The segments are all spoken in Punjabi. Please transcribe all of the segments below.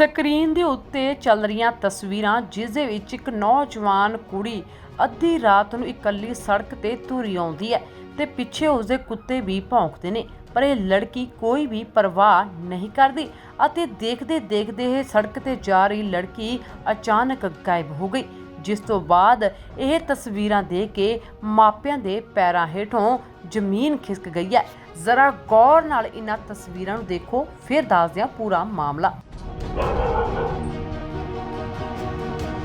ਸਕਰੀਨ ਦੇ ਉੱਤੇ ਚੱਲ ਰਹੀਆਂ ਤਸਵੀਰਾਂ, ਜਿਸ ਦੇ ਵਿੱਚ ਇੱਕ ਨੌਜਵਾਨ ਕੁੜੀ ਅੱਧੀ ਰਾਤ ਨੂੰ ਇਕੱਲੀ ਸੜਕ ਤੇ ਤੁਰੀ ਆਉਂਦੀ ਹੈ ਤੇ ਪਿੱਛੇ ਉਸਦੇ ਕੁੱਤੇ ਵੀ ਭੌਂਕਦੇ ਨੇ, ਪਰ ਇਹ ਲੜਕੀ ਕੋਈ ਵੀ ਪਰਵਾਹ ਨਹੀਂ ਕਰਦੀ ਅਤੇ ਦੇਖਦੇ ਦੇਖਦੇ ਇਹ ਸੜਕ ਤੇ ਜਾ ਰਹੀ ਲੜਕੀ ਅਚਾਨਕ ਗਾਇਬ ਹੋ ਗਈ, ਜਿਸ ਤੋਂ ਬਾਅਦ ਇਹ ਤਸਵੀਰਾਂ ਦੇਖ ਕੇ ਮਾਪਿਆਂ ਦੇ ਪੈਰਾਂ ਹੇਠੋਂ ਜ਼ਮੀਨ ਖਿਸਕ ਗਈ ਹੈ। ਜ਼ਰਾ ਗੌਰ ਨਾਲ ਇਹਨਾਂ ਤਸਵੀਰਾਂ ਨੂੰ ਦੇਖੋ, ਫਿਰ ਦੱਸਦੇ ਹਾਂ ਪੂਰਾ ਮਾਮਲਾ।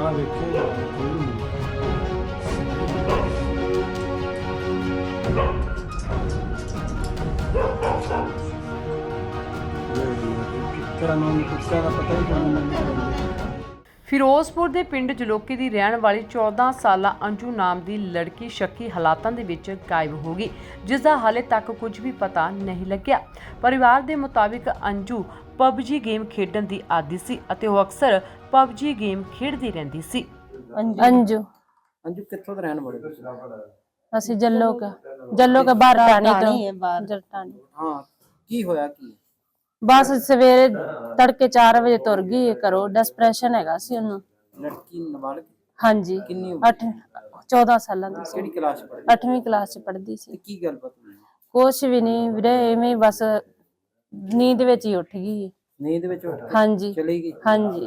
あでこうだ。こういうの。ピッカラの肉使わなかったりと思うんだけど。ਫਿਰੋਜ਼ਪੁਰ ਦੇ ਪਿੰਡ ਜਲੋਕੀ ਦੀ ਰਹਿਣ ਵਾਲੀ 14 ਸਾਲਾ ਅੰਜੂ ਨਾਮ ਦੀ ਲੜਕੀ ਸ਼ੱਕੀ ਹਾਲਾਤਾਂ ਦੇ ਵਿੱਚ ਗਾਇਬ ਹੋ ਗਈ ਜਿਸ ਦਾ ਹਾਲੇ ਤੱਕ ਕੁਝ ਵੀ ਪਤਾ ਨਹੀਂ ਲੱਗਿਆ। ਪਰਿਵਾਰ ਦੇ ਮੁਤਾਬਿਕ ਅੰਜੂ ਪਬਜੀ ਗੇਮ ਖੇਡਣ ਦੀ ਆਦੀ ਸੀ ਅਤੇ ਉਹ ਅਕਸਰ ਪਬਜੀ ਗੇਮ ਖੇਡਦੀ ਰਹਿੰਦੀ ਸੀ। ਅੰਜੂ। ਅੰਜੂ। ਕਿੱਥੋਂ ਦਾ ਰਹਿਣ ਵਾਲੇ ਤੁਸੀਂ? ਅਸੀਂ ਜੱਲੋ ਕਾ ਜੱਲੋ ਕਾ ਬਾਹਰ ਟਾਣੀ ਤੋਂ ਜਰਟਾਣੀ ਹਾਂ ਕੀ ਹੋਇਆ ਕੀ? ਬਸ ਸਵੇਰੇ ਤੜਕੇ 4 ਵਜੇ ਤੁਰ ਗਈ ਕਰੋ ਡਿਸਪ੍ਰੈਸ਼ਨ ਹੈਗਾ ਸੀ ਉਹਨੂੰ। ਲੜਕੀ ਨਾਬਾਲਗ? ਹਾਂਜੀ। ਕਿੰਨੀ ਉਮਰ? 8 14 ਸਾਲਾਂ ਦੀ ਸੀ। ਕਿਹੜੀ ਕਲਾਸ ਪੜ੍ਹਦੀ? 8ਵੀਂ ਕਲਾਸ ਚ ਪੜ੍ਹਦੀ ਤੇ ਸੀ ਕੀ ਗੱਲਬਾਤ ਹੋਈ? ਕੁਛ ਵੀ ਨਹੀਂ ਵੀਰੇ ਐਵੇਂ ਹੀ ਬਸ ਨੀਂਦ ਵਿੱਚ ਹੀ ਉੱਠ ਗਈ। ਨੀਂਦ ਵਿੱਚ ਉੱਠ ਕੇ ਹਾਂਜੀ। ਚਲੀ ਗਈ? ਹਾਂਜੀ।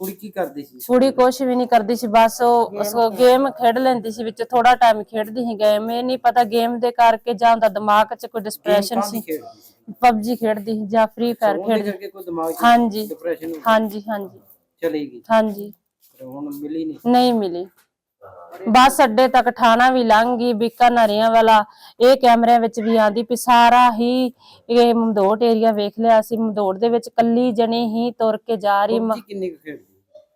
ਕੁੜੀ ਕੀ ਕਰਦੀ ਸੀ ਕੁੜੀ ਕੁਛ ਵੀ ਨਹੀਂ ਕਰਦੀ ਸੀ ਬਸ ਉਹ ਗੇਮ ਖੇਡ ਲੈਂਦੀ ਸੀ ਵਿੱਚ ਥੋੜਾ ਟਾਈਮ ਖੇਡਦੀ ਸੀ ਗੇਮ ਇਹ ਨਹੀਂ ਪਤਾ ਗੇਮ ਦੇ ਕਰਕੇ ਜਾਂ ਉਹਦਾ ਦਿਮਾਗ 'ਚ ਕੋਈ ਡਿਸਪ੍ਰੈਸ਼ਨ ਸੀ। ਪਬਜੀ ਖੇਡਦੀ ਸੀ ਜਾਂ ਫ੍ਰੀ ਫਾਇਰ ਖੇਡਦੀ ਕਰਕੇ ਕੋਈ ਦਿਮਾਗ 'ਚ ਹਾਂਜੀ। ਡਿਪਰੈਸ਼ਨ ਹਾਂਜੀ ਹਾਂਜੀ। ਚਲੀ ਗਈ। ਹਾਂਜੀ। ਹੁਣ ਮਿਲੀ ਨਹੀਂ ਨਹੀਂ ਮਿਲੀ। ਬੱਸ ਅੱਡੇ ਤੱਕ ਠਾਣਾ ਵੀ ਲੰਘ ਗਈ ਬੀਕਾਨਰੀਆਂ ਵਾਲਾ। ਇਹ ਕੈਮਰਿਆਂ ਵਿੱਚ ਵੀ ਆਂਦੀ ਵੀ ਸਾਰਾ ਹੀ ਇਹ ਮਮਦੋਟ ਏਰੀਆ ਵੇਖ ਲਿਆ ਸੀ। ਮਮਦੋਟ ਦੇ ਵਿੱਚ ਕੱਲੀ ਜਣੀ ਹੀ ਤੁਰ ਕੇ ਜਾ ਰਹੀ। PUBG ਕਿੰਨੀ ਕੁ ਖੇਡਦੀ?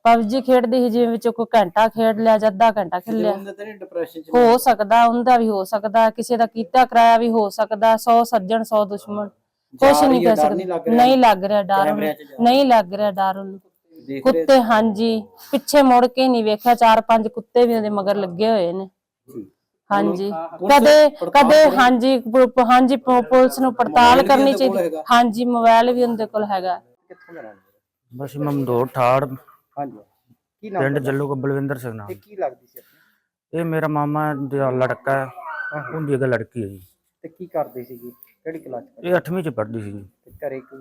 ਪਬਜੀ ਖੇਡਦੀ ਸੀ ਜਿਵੇਂ ਵਿੱਚੋਂ ਕੋਈ ਘੰਟਾ ਖੇਡ ਲਿਆ ਜਾਂ ਅੱਧਾ ਘੰਟਾ ਖੇਡ ਲਿਆ। ਉਹਦੇ ਤਾਂ ਨਹੀਂ ਡਿਪਰੈਸ਼ਨ 'ਚ ਹੋ ਸਕਦਾ ਉਹਦਾ ਵੀ ਹੋ ਸਕਦਾ ਕਿਸੇ ਦਾ ਕੀਤਾ ਕਰਾਇਆ ਵੀ ਹੋ ਸਕਦਾ 100 ਸੱਜਣ 100 ਦੁਸ਼ਮਣ। ਕੁਛ ਨਹੀਂ ਰਹੀ ਹੈ, ਕਹਿ ਡਰ ਨਹੀਂ ਲੱਗ ਸਕਦੇ ਰਿਹਾ? ਨਹੀਂ ਲੱਗ ਰਿਹਾ ਡਰ ਉਹਨੂੰ ਕੈਮਰਿਆਂ 'ਚ ਜਾ ਨਹੀਂ ਲੱਗ ਰਿਹਾ ਡਰ ਉਹਨੂੰ। ਦੇਖ ਰਹੇ ਕੁੱਤੇ ਹਾਂਜੀ। ਪਿੱਛੇ ਮੁੜ ਕੇ ਨਹੀਂ ਵੇਖਿਆ ਚਾਰ ਪੰਜ ਕੁੱਤੇ ਵੀ ਉਹਦੇ ਮਗਰ ਲੱਗੇ ਹੋਏ ਨੇ। ਹਾਂਜੀ। ਕਦੇ ਕਦੇ? ਹਾਂਜੀ ਪੁ- ਹਾਂਜੀ ਪੁ- ਪੁਲਿਸ ਨੂੰ ਪੜਤਾਲ ਕਰਨੀ ਚਾਹੀਦੀ? ਹਾਂਜੀ ਮੋਬਾਈਲ ਵੀ ਉਹਦੇ ਕੋਲ ਹੈਗਾ। ਕਿੱਥੋਂ ਦਾ ਰਹਿਣ ਵਾਲਾ? ਬਸ ਮਮਦੋੜ ਠਾੜ। ਹਾਂਜੀ। ਕੀ ਨਾਮ ਪਿੰਡ ਤੁਹਾਡਾ? ਜੱਲੂ ਕੋ ਬਲਵਿੰਦਰ ਸਿੰਘ ਨਾਮ। ਤੇ ਕੀ ਲੱਗਦੀ ਸੀ ਆਪਣੀ? ਇਹ ਮੇਰਾ ਮਾਮਾ ਦਾ ਲੜਕਾ ਹੈ। ਉਹਦੀ ਇੱਕ ਲੜਕੀ ਹੈ ਜੀ। ਤੇ ਕੀ ਕਰਦੀ ਸੀਗੀ? ਕਿਹੜੀ ਕਲਾਸ 'ਚ ਇਹ 8ਵੀਂ ਚ ਪੜ੍ਹਦੀ ਸੀ ਜੀ ਤੇ ਘਰੇ ਕੋਈ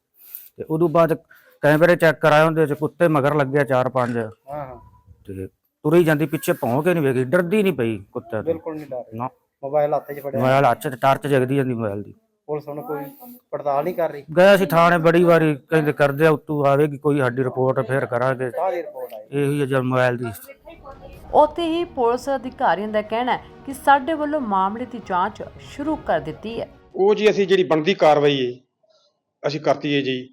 ਤੇ ਉਦੋਂ ਬਾਅਦ ਕੈਮਰੇ ਚੈੱਕ ਕਰਾਏ ਉਹਦੇ ਚ ਕੁੱਤੇ ਮਗਰ ਲੱਗਿਆ ਚਾਰ ਪੰਜ। ਹਾਂ ਹਾਂ। ਤੇ ਤੁਰੀ ਜਾਂਦੀ ਪਿੱਛੇ ਭੌਂ ਕੇ ਨਹੀਂ ਵੇਖੀ ਡਰਦੀ ਨਹੀਂ ਪਈ ਕੁੱਤੇ ਤੋਂ। ਬਿਲਕੁਲ ਨਹੀਂ ਡਰ। ਨਾ। ਮੋਬਾਈਲ ਹੱਥ 'ਚ ਫੜਿਆ। ਮੋਬਾਈਲ ਹੱਥ ਚ ਟਾਰਚ ਜਗਦੀ ਜਾਂਦੀ ਮੋਬਾਈਲ ਦੀ। ਪੁਲਿਸ ਹੁਣ ਕੋਈ ਪੜਤਾਲ ਨਹੀਂ ਕਰ ਰਹੀ। ਗਿਆ ਸੀ ਥਾਣੇ ਬੜੀ ਵਾਰੀ ਕਹਿੰਦੇ ਕਰਦੇ ਆ ਉਤੋਂ ਆਵੇਗੀ ਕੋਈ ਸਾਡੀ ਰਿਪੋਰਟ ਫੇਰ ਕਰਾਂਗੇ। ਕਾਹਦੀ ਰਿਪੋਰਟ ਆਈ। ਇਹੀ ਹੈ ਜਦ ਮੋਬਾਈਲ ਦੀ। ਉੱਥੇ ਹੀ ਪੁਲਿਸ ਅਧਿਕਾਰੀਆਂ ਦਾ ਕਹਿਣਾ ਹੈ ਕਿ ਸਾਡੇ ਵੱਲੋਂ ਮਾਮਲੇ ਦੀ ਜਾਂਚ ਸ਼ੁਰੂ ਕਰ ਦਿੱਤੀ ਹੈ। ਉਹ ਜੀ ਅਸੀਂ ਜਿਹੜੀ ਬਣਦੀ ਕਾਰਵਾਈ ਹੈ ਅਸੀਂ ਕਰਤੀ ਹੈ ਜੀ।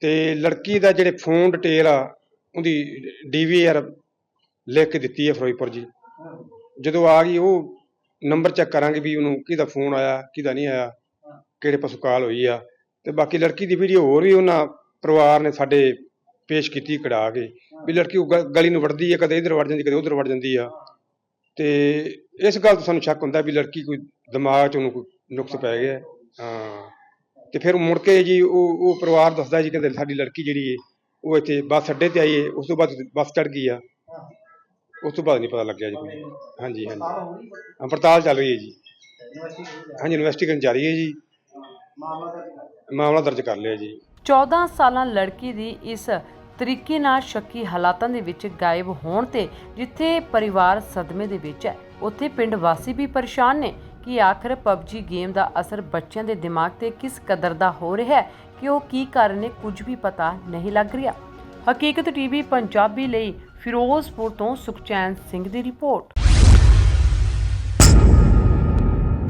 ਤੇ ਲੜਕੀ ਦਾ ਜਿਹੜੇ ਫੋਨ ਡਿਟੇਲ ਆ, ਉਹਦੀ ਡੀਵੀਆਰ ਲਿਖ ਕੇ ਦਿੱਤੀ ਹੈ ਫਿਰੋਜ਼ਪੁਰ ਜੀ। ਜਦੋਂ ਆ ਗਈ, ਉਹ ਨੰਬਰ ਚੈੱਕ ਕਰਾਂਗੇ ਵੀ ਉਹਨੂੰ ਕਿਹਦਾ ਫੋਨ ਆਇਆ, ਕਿਹਦਾ ਨਹੀਂ ਆਇਆ, ਕਿਹੜੇ ਪਸੂ ਕਾਲ ਹੋਈ ਆ। ਤੇ ਬਾਕੀ ਲੜਕੀ ਦੀ ਵੀਡੀਓ ਹੋਰ ਵੀ ਉਹਨਾਂ ਪਰਿਵਾਰ ਨੇ ਸਾਡੇ ਪੇਸ਼ ਕੀਤੀ ਕਢਾ ਕੇ, ਵੀ ਲੜਕੀ ਉਹ ਗ- ਗਲੀ ਨੂੰ ਵੜਦੀ ਹੈ ਕਦੇ ਇੱਧਰ ਵੜ ਜਾਂਦੀ, ਕਦੇ ਉੱਧਰ ਵੜ ਜਾਂਦੀ ਆ। ਤੇ ਇਸ ਗੱਲ ਤੋਂ ਸਾਨੂੰ ਸ਼ੱਕ ਹੁੰਦਾ ਵੀ ਲੜਕੀ ਕੋਈ ਦਿਮਾਗ 'ਚ ਉਹਨੂੰ ਕੋਈ ਨੁਕਸ ਪੈ ਗਿਆ। ਹਾਂ। ਤੇ ਫਿਰ ਮੁੜ ਕੇ ਜੀ ਉਹ ਉਹ ਪਰਿਵਾਰ ਦੱਸਦਾ ਜੀ ਕਹਿੰਦੇ ਸਾਡੀ ਲੜਕੀ ਜਿਹੜੀ ਹੈ ਉਹ ਇੱਥੇ ਬੱਸ ਅੱਡੇ ਤੇ ਆਈ ਹੈ ਉਸ ਤੋਂ ਬਾਅਦ ਬੱਸ ਚੜ ਗਈ ਆ। ਉਸ ਤੋਂ ਬਾਅਦ ਨਹੀਂ ਪਤਾ ਲੱਗਿਆ ਜੀ ਕੋਈ। ਹਾਂਜੀ ਹਾਂਜੀ। ਹਾਂ, ਪੜਤਾਲ ਚੱਲ ਰਹੀ ਹੈ ਜੀ। ਹਾਂਜੀ ਇਨਵੈਸਟੀਗੇਸ਼ਨ ਜਾਰੀ ਹੈ ਜੀ। ਮਾਮਲਾ ਦਰਜ ਕਰ ਲਿਆ ਜੀ। 14 ਸਾਲਾਂ ਲੜਕੀ ਦੀ ਇਸ ਤਰੀਕੇ ਨਾਲ ਸ਼ੱਕੀ ਹਾਲਾਤਾਂ ਦੇ ਵਿੱਚ ਗਾਇਬ ਹੋਣ ਤੇ ਜਿੱਥੇ ਪਰਿਵਾਰ ਸਦਮੇ ਦੇ ਵਿੱਚ ਹੈ, ਉੱਥੇ ਪਿੰਡ ਵਾਸੀ ਵੀ ਪਰੇਸ਼ਾਨ ਨੇ। ਕਿ ਆਖਰ ਪਬਜੀ ਗੇਮ ਦਾ ਅਸਰ ਬੱਚਿਆਂ ਦੇ ਦਿਮਾਗ ਤੇ ਕਿਸ ਕਦਰ ਦਾ ਹੋ ਰਿਹਾ ਹੈ, ਕਿ ਉਹ ਕੀ ਕਾਰਨ ਨੇ, ਕੁਝ ਵੀ ਪਤਾ ਨਹੀਂ ਲੱਗ ਰਿਹਾ। ਹਕੀਕਤ ਟੀਵੀ ਪੰਜਾਬੀ ਲਈ ਫਿਰੋਜ਼ਪੁਰ ਤੋਂ ਸੁਖਚੈਨ ਸਿੰਘ ਦੀ ਰਿਪੋਰਟ।